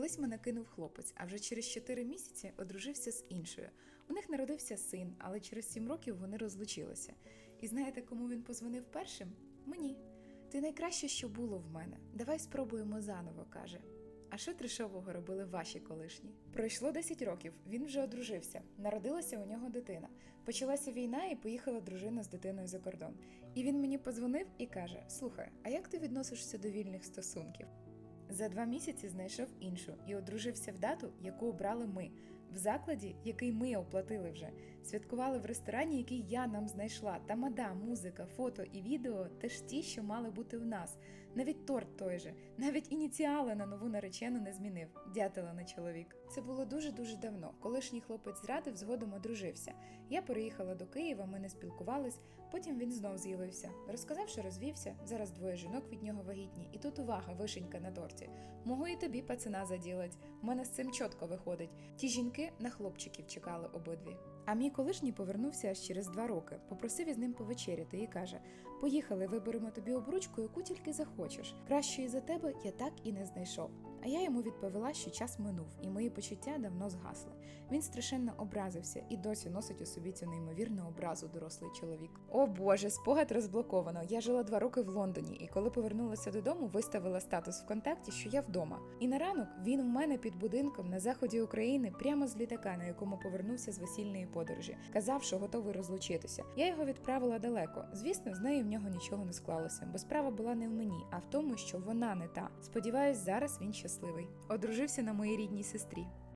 Колись мене кинув хлопець, а вже через 4 місяці одружився з іншою. У них народився син, але через 7 років вони розлучилися. І знаєте, кому він позвонив першим? Мені. Ти найкраще, що було в мене. Давай спробуємо заново, каже. А що трешового робили ваші колишні? Пройшло 10 років, він вже одружився. Народилася у нього дитина. Почалася війна і поїхала дружина з дитиною за кордон. І він мені позвонив і каже: Слухай, а як ти відносишся до вільних стосунків? За два місяці знайшов іншу і одружився в дату, яку обрали ми, в закладі, який ми оплатили вже. Святкували в ресторані, який я нам знайшла. Тамада, музика, фото і відео теж ті, що мали бути в нас. Навіть торт той же, навіть ініціали на нову наречену не змінив. Дятела на чоловік. Це було дуже дуже давно. Колишній хлопець зрадив, згодом одружився. Я переїхала до Києва, ми не спілкувались. Потім він знов з'явився. Розказав, що розвівся. Зараз двоє жінок від нього вагітні. І тут увага, вишенька на торті. Могу і тобі пацана заділать. У мене з цим чітко виходить. Ті жінки на хлопчиків чекали обидві. А мій колишній повернувся аж через два роки, попросив із ним повечеряти і каже: Поїхали, виберемо тобі обручку, яку тільки захочеш. Кращої за тебе я так і не знайшов. А я йому відповіла, що час минув, і мої почуття давно згасли. Він страшенно образився і досі носить у собі цю неймовірну образу дорослий чоловік. О Боже, спогад розблоковано. Я жила два роки в Лондоні, і коли повернулася додому, виставила статус ВКонтакті, що я вдома. І на ранок він у мене під будинком на заході України, прямо з літака, на якому повернувся з весільної подорожі, казав, що готовий розлучитися. Я його відправила далеко. Звісно, з нею в нього нічого не склалося, бо справа була не в мені, а в тому, що вона не та. Сподіваюсь, зараз він щасливий. Одружився на моїй рідній сестрі.